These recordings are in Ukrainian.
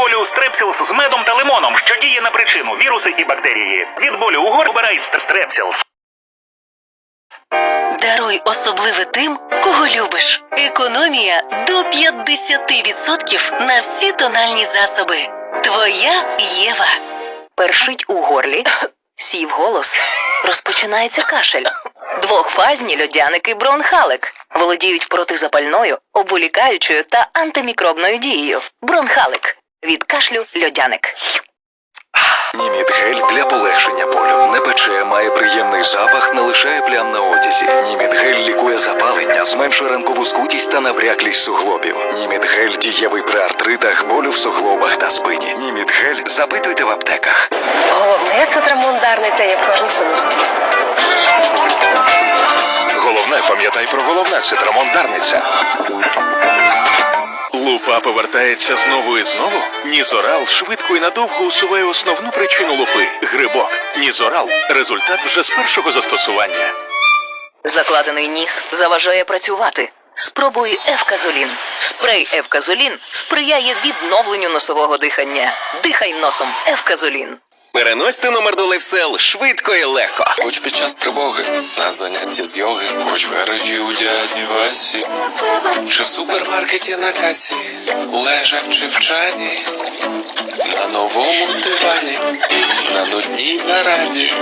болю стрепсілс з медом та лимоном, що діє на причину віруси і бактерії. Від болю у горлі обирай стрепсілс. Даруй особливе тим, кого любиш. Економія до 50% на всі тональні засоби. Твоя Єва. Першить у горлі, сів голос, розпочинається кашель. Двохфазні льодяники бронхалик володіють протизапальною, обволікаючою та антимікробною дією. Бронхалик від кашлю льодяник. Німіт гель для полегшення болю. Не пече, має приємний запах, не лишає плям на одязі. Німіт гель лікує запалення, зменшує ранкову скутість та набряклість суглобів. Німіт гель дієвий при артритах, болю в суглобах та спині. Німіт гель запитуйте в аптеках. Головне це трамондарниця є в кожній сумочці. Головне, пам'ятай про головне, це трамондарниця. Лупа повертається знову і знову. Нізорал швидко і надовго усуває основну причину лупи грибок. Нізорал результат вже з першого застосування. Закладений ніс заважає працювати. Спробуй Евказолін. Спрей Евказолін сприяє відновленню носового дихання. Дихай носом Евказолін. Переносьте номер до лайфсел швидко і легко. Хоч під час тривоги, на занятті з йоги, хоч в гаражі у дяді Васі, чи в супермаркеті на касі, лежачи в чані, на новому дивані, на нудній нараді,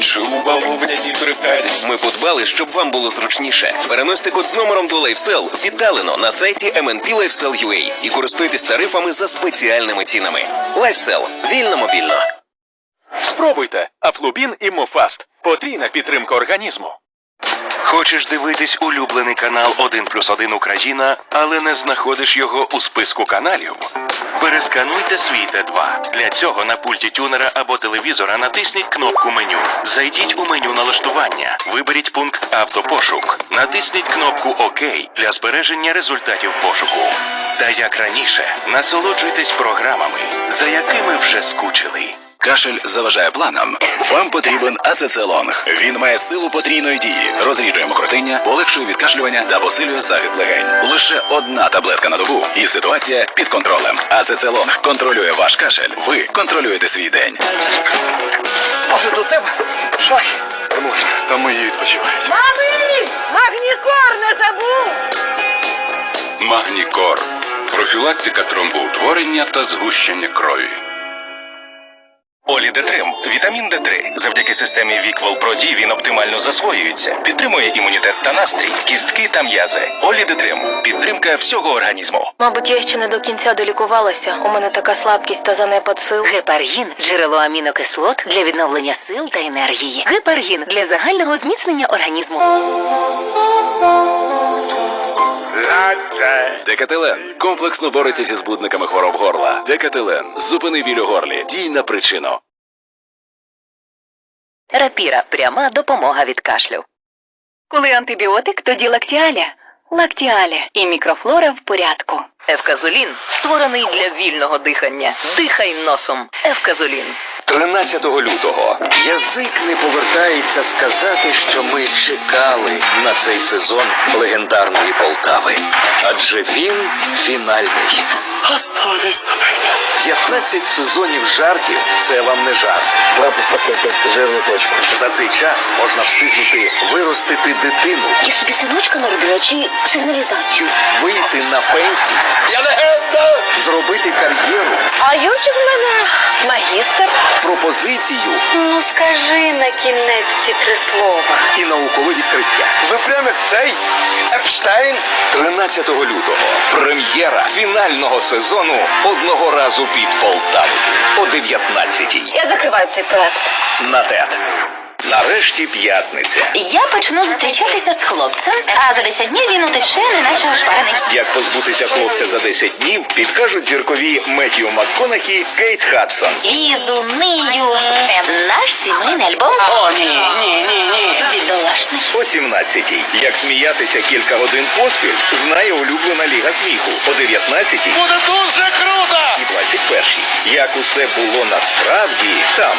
чи у бавовняній бригаді. Ми подбали, щоб вам було зручніше. Переносьте код з номером до лайфсел віддалено на сайті MNP LifeSell.ua і користуйтесь тарифами за спеціальними цінами. Лайфсел вільно мобільно. Спробуйте Аплубін і Мофаст. Потрійна підтримка організму. Хочеш дивитись улюблений канал 1 плюс 1 Україна, але не знаходиш його у списку каналів? Перескануйте свій Т2. Для цього на пульті тюнера або телевізора натисніть кнопку меню. Зайдіть у меню налаштування. Виберіть пункт автопошук. Натисніть кнопку ОК для збереження результатів пошуку. Та як раніше, насолоджуйтесь програмами, за якими вже скучили. Кашель заважає планам. Вам потрібен ацецелонг. Він має силу потрійної дії, розріджує мокротиння, полегшує відкашлювання та посилює захист легень. Лише одна таблетка на добу, і ситуація під контролем. Ацецелонг контролює ваш кашель. Ви контролюєте свій день. Може до тебе? Шахи. Можна, там мої відпочивають. Мами! Магнікор не забув! Магнікор. Профілактика тромбоутворення та згущення крові. Олідетрим вітамін Д3. Завдяки системі Віквел Проді він оптимально засвоюється, підтримує імунітет та настрій, кістки та м'язи. Олідетрим підтримка всього організму. Мабуть, я ще не до кінця долікувалася. У мене така слабкість та занепад сил. Гепаргін джерело амінокислот для відновлення сил та енергії. Гепаргін для загального зміцнення організму. Декателен комплексно бореться зі збудниками хвороб горла. Декателен зупини біль у горлі. Дій на причину. Рапіра пряма допомога від кашлю. Коли антибіотик, тоді лактіаля. Лактіаля і мікрофлора в порядку. Евказолін створений для вільного дихання. Дихай носом. Евказолін. 13 лютого язик не повертається сказати, що ми чекали на цей сезон легендарної Полтави. Адже він фінальний. 15 сезонів жартів це вам не жарт. жирну точку. За цей час можна встигнути виростити дитину, Я собі синочка народила чи сигналізацію? вийти на пенсію, Я легенда! зробити кар'єру, А Ючик в мене магістр. пропозицію Ну скажи на кінець ці три слова. і наукове відкриття. Ви прямо як цей Епштейн? 13 лютого прем'єра фінального сезону одного разу під Полтавою о 19-й. Я закриваю цей проект. На ТЕТ. Нарешті п'ятниця. Я почну зустрічатися з хлопцем, а за 10 днів він утече, неначе ошпарений. Як позбутися хлопця за 10 днів, підкажуть зіркові Меттью МакКонахі, Кейт Хадсон. Лізу, нию. Ем, наш сімейний альбом. О, ні, ні, ні, ні. Бідолашний. О 17-й. Як сміятися кілька годин поспіль, знає улюблена ліга сміху. О 19-й Буде дуже круто! і 21-й. Як усе було насправді там.